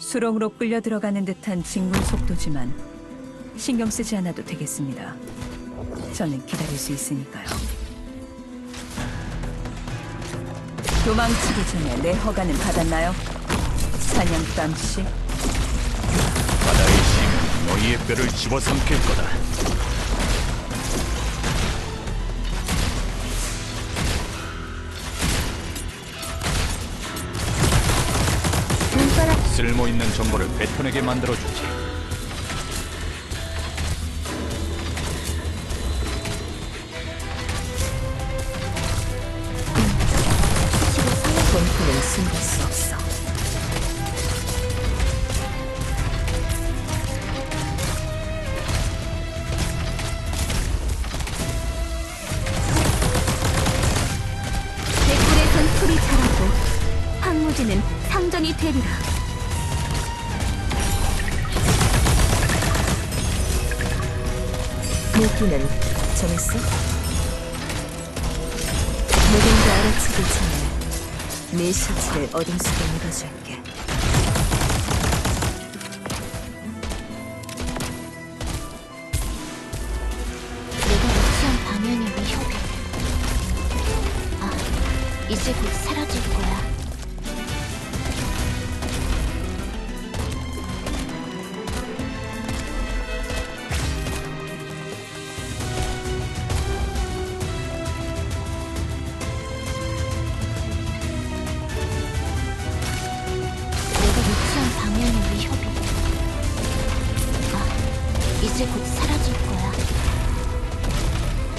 수렁으로 끌려 들어가는 듯한 직물 속도지만 신경 쓰지 않아도 되겠습니다. 저는 기다릴 수 있으니까요. 도망치기 전에 내 허가는 받았나요? 사냥감 씨, 바다의 심 너희의 뼈를 집어삼킬 거다. 쓸모 있는 정보를 뱉어내게 만들어주지. 본품을 풀이 자라고 황무지는 상전이 되리라. 미끼는 정했어? 누군가 알아채기 전에 네 셔츠를 어둠 속에 묻어줄게. 내가 위치한 방향의 위협이. 아, 이제 곧 사라질 거야. 이제 곧 사라질 거야.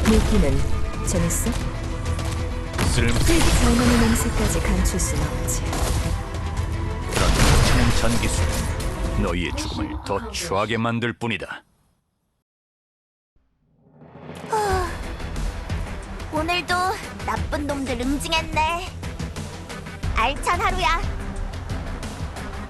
미끼는 정했어? 쓸모 젊은이 냄새까지 감출 순 없지. 그런 거창한 전기술은 너희의 죽음을 더 추하게 만들 뿐이다. 오늘도 나쁜 놈들 응징했네. 알찬 하루야.